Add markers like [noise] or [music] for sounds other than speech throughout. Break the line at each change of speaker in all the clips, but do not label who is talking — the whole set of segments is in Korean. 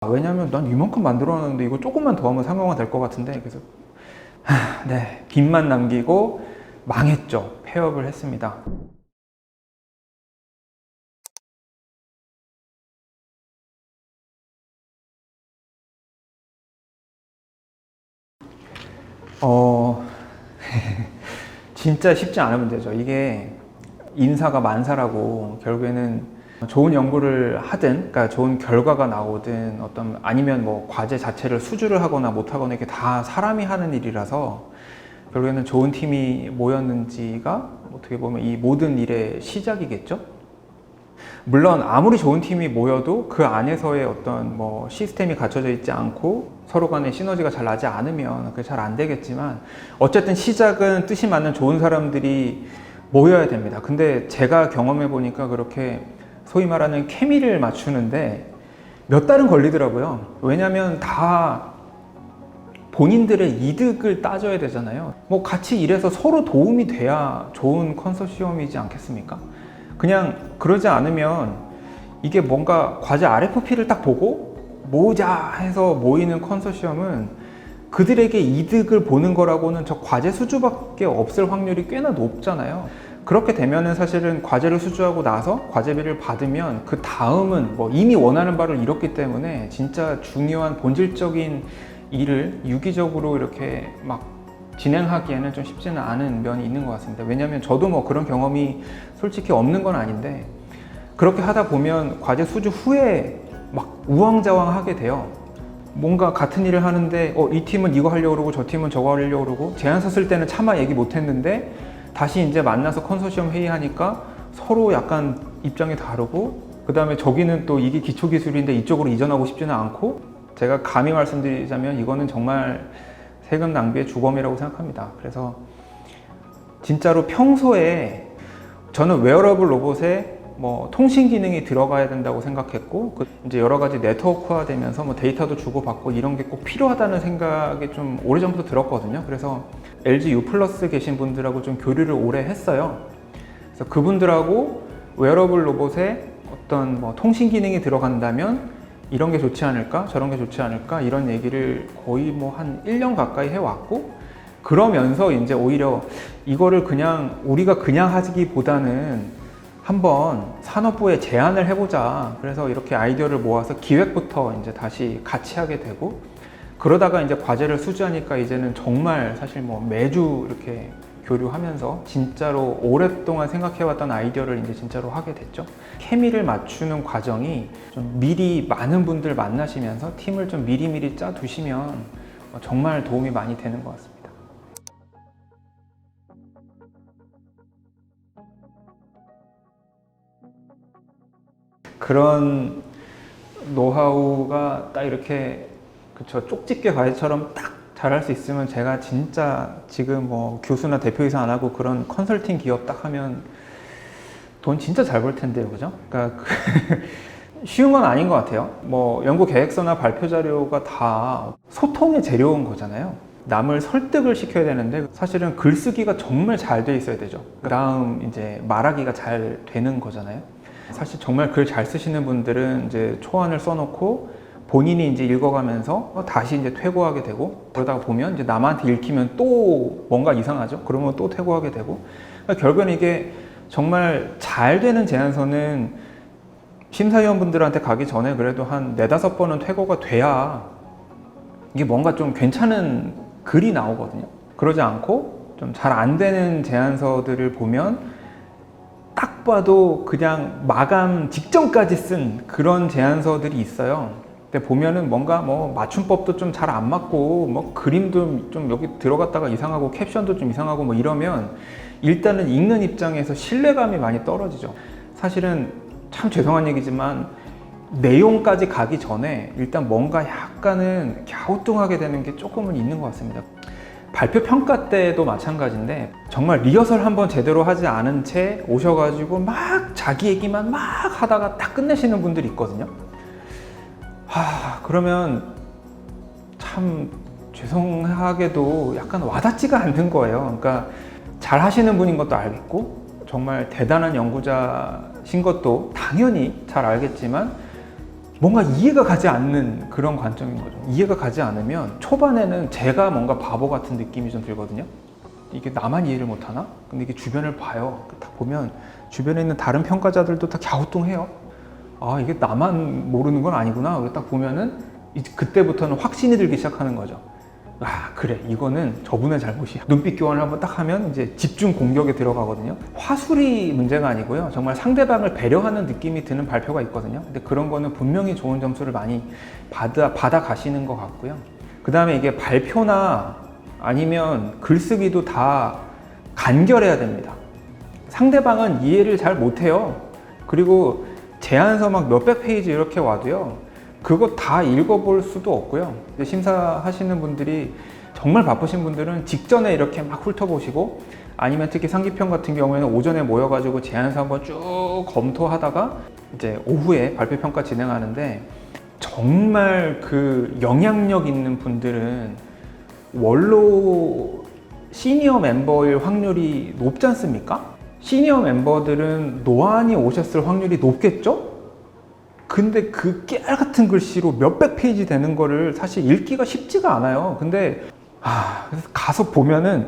아, 왜냐면 난 이만큼 만들어놨는데 이거 조금만 더 하면 상용화 될 것 같은데. 그래서 하, 네 빚만 남기고 망했죠. 폐업을 했습니다. 어 [laughs] 진짜 쉽지 않은 문제죠. 이게 인사가 만사라고 결국에는 좋은 연구를 하든, 그러니까 좋은 결과가 나오든, 어떤 아니면 뭐 과제 자체를 수주를 하거나 못 하거나 이게 다 사람이 하는 일이라서 결국에는 좋은 팀이 모였는지가 어떻게 보면 이 모든 일의 시작이겠죠. 물론 아무리 좋은 팀이 모여도 그 안에서의 어떤 뭐 시스템이 갖춰져 있지 않고 서로 간의 시너지가 잘 나지 않으면 그게 잘 안 되겠지만 어쨌든 시작은 뜻이 맞는 좋은 사람들이 모여야 됩니다. 근데 제가 경험해 보니까 그렇게 소위 말하는 케미를 맞추는데 몇 달은 걸리더라고요. 왜냐하면 다 본인들의 이득을 따져야 되잖아요. 뭐 같이 일해서 서로 도움이 돼야 좋은 컨소시엄이지 않겠습니까? 그냥 그러지 않으면 이게 뭔가 과제 RFP를 딱 보고 모자 해서 모이는 컨소시엄은 그들에게 이득을 보는 거라고는 저 과제 수주밖에 없을 확률이 꽤나 높잖아요. 그렇게 되면은 사실은 과제를 수주하고 나서 과제비를 받으면 그 다음은 뭐 이미 원하는 바를 이뤘기 때문에 진짜 중요한 본질적인 일을 유기적으로 이렇게 막 진행하기에는 좀 쉽지는 않은 면이 있는 것 같습니다. 왜냐하면 저도 뭐 그런 경험이 솔직히 없는 건 아닌데 그렇게 하다 보면 과제 수주 후에 막 우왕좌왕 하게 돼요. 뭔가 같은 일을 하는데 어, 이 팀은 이거 하려고 그러고 저 팀은 저거 하려고 그러고 제안서 쓸 때는 차마 얘기 못 했는데 다시 이제 만나서 컨소시엄 회의하니까 서로 약간 입장이 다르고 그 다음에 저기는 또 이게 기초 기술인데 이쪽으로 이전하고 싶지는 않고 제가 감히 말씀드리자면 이거는 정말 세금 낭비의 주범이라고 생각합니다. 그래서 진짜로 평소에 저는 웨어러블 로봇에 뭐 통신 기능이 들어가야 된다고 생각했고 그 이제 여러 가지 네트워크화 되면서 뭐 데이터도 주고받고 이런 게 꼭 필요하다는 생각이 좀 오래전부터 들었거든요. 그래서 LG U 플러스 계신 분들하고 좀 교류를 오래 했어요. 그래서 그분들하고 웨어러블 로봇에 어떤 뭐 통신 기능이 들어간다면 이런 게 좋지 않을까 저런 게 좋지 않을까 이런 얘기를 거의 뭐 한 1년 가까이 해왔고 그러면서 이제 오히려 이거를 그냥 우리가 그냥 하기보다는 한번 산업부에 제안을 해보자. 그래서 이렇게 아이디어를 모아서 기획부터 이제 다시 같이 하게 되고 그러다가 이제 과제를 수주하니까 이제는 정말 사실 뭐 매주 이렇게 교류하면서 진짜로 오랫동안 생각해왔던 아이디어를 이제 진짜로 하게 됐죠. 케미를 맞추는 과정이 좀 미리 많은 분들 만나시면서 팀을 좀 미리미리 짜 두시면 정말 도움이 많이 되는 것 같습니다. 그런 노하우가 딱 이렇게 그쵸 쪽집게 과외처럼 딱 잘할 수 있으면 제가 진짜 지금 뭐 교수나 대표이사 안 하고 그런 컨설팅 기업 딱 하면 돈 진짜 잘 벌 텐데요, 그죠? 그러니까 그 [laughs] 쉬운 건 아닌 것 같아요. 뭐 연구 계획서나 발표 자료가 다 소통의 재료인 거잖아요. 남을 설득을 시켜야 되는데 사실은 글쓰기가 정말 잘 돼 있어야 되죠. 그 다음 이제 말하기가 잘 되는 거잖아요. 사실 정말 글 잘 쓰시는 분들은 이제 초안을 써놓고 본인이 이제 읽어가면서 다시 이제 퇴고하게 되고 그러다가 보면 이제 남한테 읽히면 또 뭔가 이상하죠. 그러면 또 퇴고하게 되고 그러니까 결국엔 이게 정말 잘 되는 제안서는 심사위원분들한테 가기 전에 그래도 한 네다섯 번은 퇴고가 돼야 이게 뭔가 좀 괜찮은 글이 나오거든요. 그러지 않고 좀 잘 안 되는 제안서들을 보면 딱 봐도 그냥 마감 직전까지 쓴 그런 제안서들이 있어요. 근데 보면은 뭔가 뭐 맞춤법도 좀 잘 안 맞고 뭐 그림도 좀 여기 들어갔다가 이상하고 캡션도 좀 이상하고 뭐 이러면 일단은 읽는 입장에서 신뢰감이 많이 떨어지죠. 사실은 참 죄송한 얘기지만 내용까지 가기 전에 일단 뭔가 약간은 갸우뚱하게 되는 게 조금은 있는 것 같습니다. 발표 평가 때도 마찬가지인데 정말 리허설 한번 제대로 하지 않은 채 오셔가지고 막 자기 얘기만 막 하다가 딱 끝내시는 분들이 있거든요. 하, 그러면 참 죄송하게도 약간 와닿지가 않는 거예요. 그러니까 잘 하시는 분인 것도 알겠고 정말 대단한 연구자신 것도 당연히 잘 알겠지만 뭔가 이해가 가지 않는 그런 관점인 거죠. 이해가 가지 않으면 초반에는 제가 뭔가 바보 같은 느낌이 좀 들거든요. 이게 나만 이해를 못하나? 근데 이게 주변을 봐요. 딱 보면 주변에 있는 다른 평가자들도 다 갸우뚱해요. 아 이게 나만 모르는 건 아니구나. 딱 보면은 그때부터는 확신이 들기 시작하는 거죠. 아 그래 이거는 저분의 잘못이야. 눈빛 교환을 한번 딱 하면 이제 집중 공격에 들어가거든요. 화술이 문제가 아니고요. 정말 상대방을 배려하는 느낌이 드는 발표가 있거든요. 근데 그런 거는 분명히 좋은 점수를 많이 받아 받아 가시는 것 같고요. 그 다음에 이게 발표나 아니면 글쓰기도 다 간결해야 됩니다. 상대방은 이해를 잘 못해요. 그리고 제안서 막 몇백 페이지 이렇게 와도요. 그거 다 읽어볼 수도 없고요. 심사하시는 분들이 정말 바쁘신 분들은 직전에 이렇게 막 훑어보시고 아니면 특히 상기평 같은 경우에는 오전에 모여가지고 제안서 한번 쭉 검토하다가 이제 오후에 발표 평가 진행하는데 정말 그 영향력 있는 분들은 원로 시니어 멤버일 확률이 높지 않습니까? 시니어 멤버들은 노안이 오셨을 확률이 높겠죠? 근데 그 깨알 같은 글씨로 몇백 페이지 되는 거를 사실 읽기가 쉽지가 않아요. 근데 아, 가서 보면은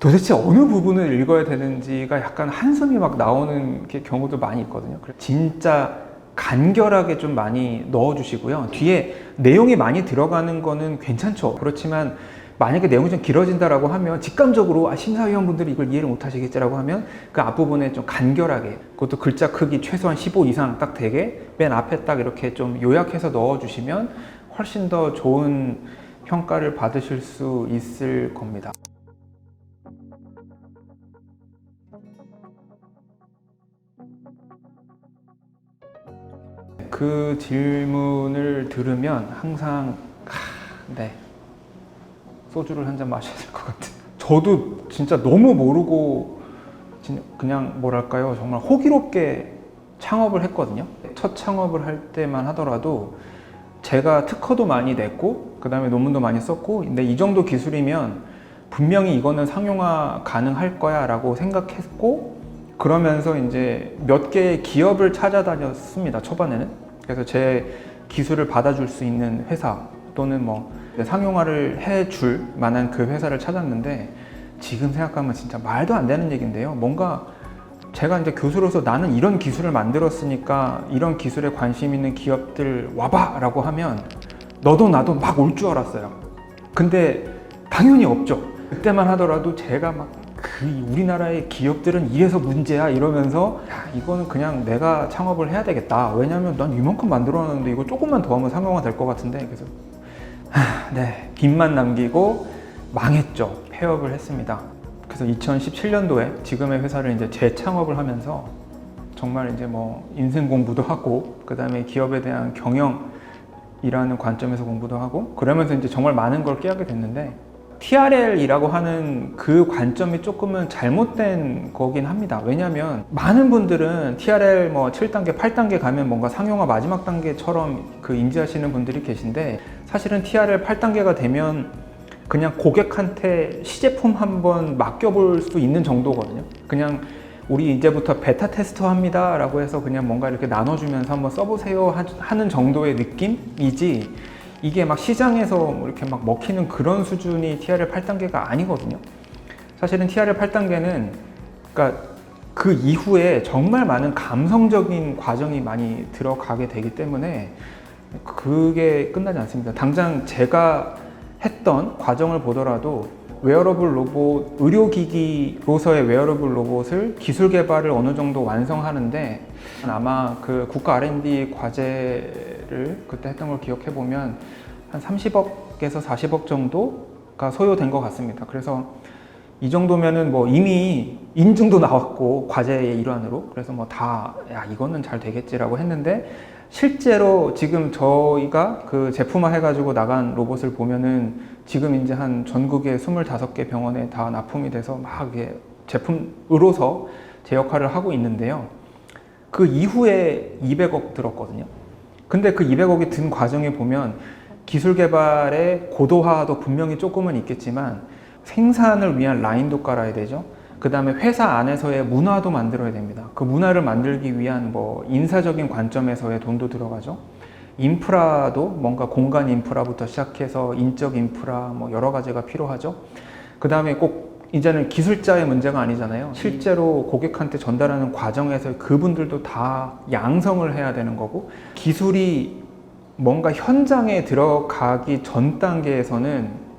도대체 어느 부분을 읽어야 되는지가 약간 한숨이 막 나오는 게 경우도 많이 있거든요. 진짜 간결하게 좀 많이 넣어주시고요. 뒤에 내용이 많이 들어가는 거는 괜찮죠. 그렇지만 만약에 내용이 좀 길어진다라고 하면 직감적으로 아, 심사위원분들이 이걸 이해를 못 하시겠지라고 하면 그 앞부분에 좀 간결하게 그것도 글자 크기 최소한 15 이상 딱 되게 맨 앞에 딱 이렇게 좀 요약해서 넣어주시면 훨씬 더 좋은 평가를 받으실 수 있을 겁니다. 그 질문을 들으면 항상 하, 네 소주를 한 잔 마셔야 될 것 같아요. 저도 진짜 너무 모르고 진- 그냥 뭐랄까요 정말 호기롭게 창업을 했거든요. 첫 창업을 할 때만 하더라도 제가 특허도 많이 냈고 그 다음에 논문도 많이 썼고 근데 이 정도 기술이면 분명히 이거는 상용화 가능할 거야 라고 생각했고 그러면서 이제 몇 개의 기업을 찾아다녔습니다 초반에는 그래서 제 기술을 받아줄 수 있는 회사 또는 뭐 상용화를 해줄 만한 그 회사를 찾았는데 지금 생각하면 진짜 말도 안 되는 얘기인데요 뭔가 제가 이제 교수로서 나는 이런 기술을 만들었으니까 이런 기술에 관심 있는 기업들 와봐 라고 하면 너도 나도 막 올 줄 알았어요. 근데 당연히 없죠. 그때만 하더라도 제가 막 그 우리나라의 기업들은 이래서 문제야 이러면서 야 이거는 그냥 내가 창업을 해야 되겠다. 왜냐면 난 이만큼 만들어놨는데 이거 조금만 더 하면 상용화 될 것 같은데 그래서 하, [sighs] 네 빚만 남기고 망했죠. 폐업을 했습니다. 그래서 2017년도에 지금의 회사를 이제 재창업을 하면서 정말 이제 뭐 인생 공부도 하고 그 다음에 기업에 대한 경영이라는 관점에서 공부도 하고 그러면서 이제 정말 많은 걸 깨닫게 됐는데 TRL이라고 하는 그 관점이 조금은 잘못된 거긴 합니다. 왜냐하면 많은 분들은 TRL 뭐 7단계, 8단계 가면 뭔가 상용화 마지막 단계처럼 그 인지하시는 분들이 계신데 사실은 TRL 8단계가 되면 그냥 고객한테 시제품 한번 맡겨볼 수 있는 정도거든요. 그냥 우리 이제부터 베타 테스터 합니다 라고 해서 그냥 뭔가 이렇게 나눠주면서 한번 써보세요 하- 하는 정도의 느낌이지 이게 막 시장에서 뭐 이렇게 막 먹히는 그런 수준이 TRL 8단계가 아니거든요. 사실은 TRL 8단계는 그러니까 그 이후에 정말 많은 감성적인 과정이 많이 들어가게 되기 때문에 그게 끝나지 않습니다. 당장 제가 했던 과정을 보더라도 웨어러블 로봇, 의료기기로서의 웨어러블 로봇을 기술 개발을 어느 정도 완성하는데 아마 그 국가 R&D 과제를 그때 했던 걸 기억해 보면 한 30억에서 40억 정도가 소요된 것 같습니다. 그래서 이 정도면은 뭐 이미 인증도 나왔고 과제의 일환으로 그래서 뭐 다 야 이거는 잘 되겠지라고 했는데 실제로 지금 저희가 그 제품화 해가지고 나간 로봇을 보면은 지금 이제 한 전국의 25개 병원에 다 납품이 돼서 막 이게 제품으로서 제 역할을 하고 있는데요. 그 이후에 200억 들었거든요. 근데 그 200억이 든 과정에 보면 기술 개발의 고도화도 분명히 조금은 있겠지만 생산을 위한 라인도 깔아야 되죠. 그 다음에 회사 안에서의 문화도 만들어야 됩니다. 그 문화를 만들기 위한 뭐 인사적인 관점에서의 돈도 들어가죠. 인프라도 뭔가 공간 인프라부터 시작해서 인적 인프라 뭐 여러 가지가 필요하죠. 그 다음에 꼭 이제는 기술자의 문제가 아니잖아요. 실제로 고객한테 전달하는 과정에서 그분들도 다 양성을 해야 되는 거고 기술이 뭔가 현장에 들어가기 전 단계에서는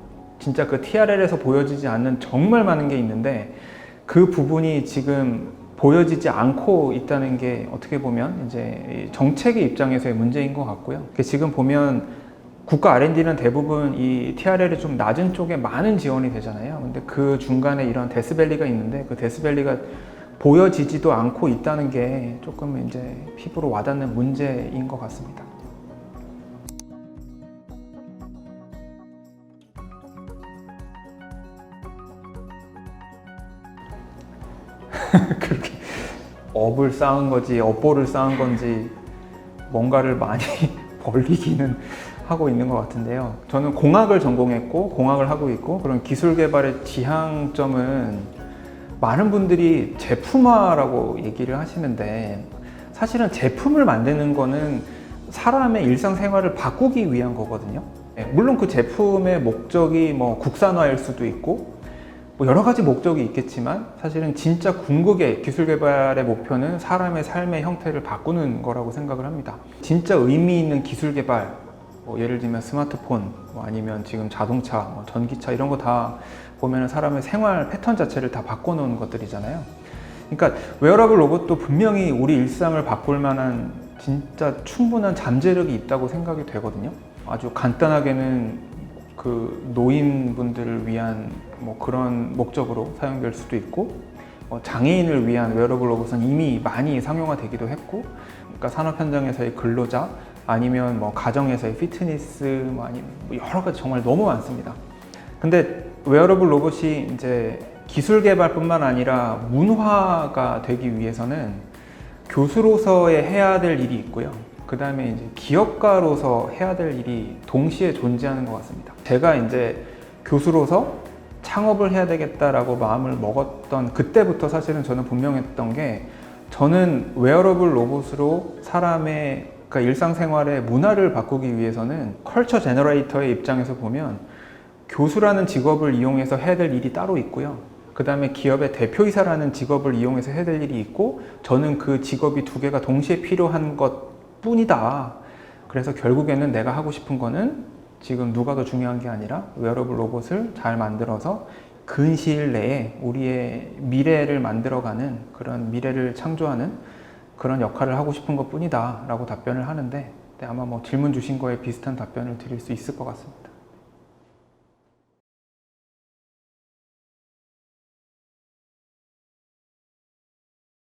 진짜 그 TRL에서 보여지지 않는 정말 많은 게 있는데 그 부분이 지금 보여지지 않고 있다는 게 어떻게 보면 이제 이 정책의 입장에서의 문제인 것 같고요. 그 지금 보면 국가 R&D는 대부분 이 TRL이 좀 낮은 쪽에 많은 지원이 되잖아요. 근데 그 중간에 이런 데스밸리가 있는데 그 데스밸리가 보여지지도 않고 있다는 게 조금 이제 피부로 와닿는 문제인 것 같습니다. [laughs] 그렇게 업을 쌓은 거지 업보를 쌓은 건지 뭔가를 많이 [laughs] 벌리기는 하고 있는 것 같은데요. 저는 공학을 전공했고 공학을 하고 있고 그런 기술 개발의 지향점은 많은 분들이 제품화라고 얘기를 하시는데 사실은 제품을 만드는 거는 사람의 일상생활을 바꾸기 위한 거거든요. 네, 물론 그 제품의 목적이 뭐 국산화일 수도 있고 뭐 여러 가지 목적이 있겠지만 사실은 진짜 궁극의 기술 개발의 목표는 사람의 삶의 형태를 바꾸는 거라고 생각을 합니다. 진짜 의미 있는 기술 개발, 뭐 예를 들면 스마트폰, 뭐 아니면 지금 자동차, 뭐 전기차 이런 거 다 보면 사람의 생활 패턴 자체를 다 바꿔놓은 것들이잖아요. 그러니까 웨어러블 로봇도 분명히 우리 일상을 바꿀 만한 진짜 충분한 잠재력이 있다고 생각이 되거든요. 아주 간단하게는 그 노인분들을 위한 뭐 그런 목적으로 사용될 수도 있고 어, 장애인을 위한 웨어러블 로봇은 이미 많이 상용화되기도 했고 그러니까 산업 현장에서의 근로자 아니면 뭐 가정에서의 피트니스 뭐 아니면 뭐 여러 가지 정말 너무 많습니다. 근데 웨어러블 로봇이 이제 기술 개발뿐만 아니라 문화가 되기 위해서는 교수로서의 해야 될 일이 있고요. 그 다음에 이제 기업가로서 해야 될 일이 동시에 존재하는 것 같습니다. 제가 이제 교수로서 창업을 해야 되겠다라고 마음을 먹었던 그때부터 사실은 저는 분명했던 게 저는 웨어러블 로봇으로 사람의 그러니까 일상생활의 문화를 바꾸기 위해서는 컬처 제너레이터의 입장에서 보면 교수라는 직업을 이용해서 해야 될 일이 따로 있고요. 그 다음에 기업의 대표이사라는 직업을 이용해서 해야 될 일이 있고 저는 그 직업이 두 개가 동시에 필요한 것 뿐이다. 그래서 결국에는 내가 하고 싶은 거는 지금 누가 더 중요한 게 아니라 웨어러블 로봇을 잘 만들어서 근시일 내에 우리의 미래를 만들어가는 그런 미래를 창조하는 그런 역할을 하고 싶은 것 뿐이다 라고 답변을 하는데 네, 아마 뭐 질문 주신 거에 비슷한 답변을 드릴 수 있을 것 같습니다.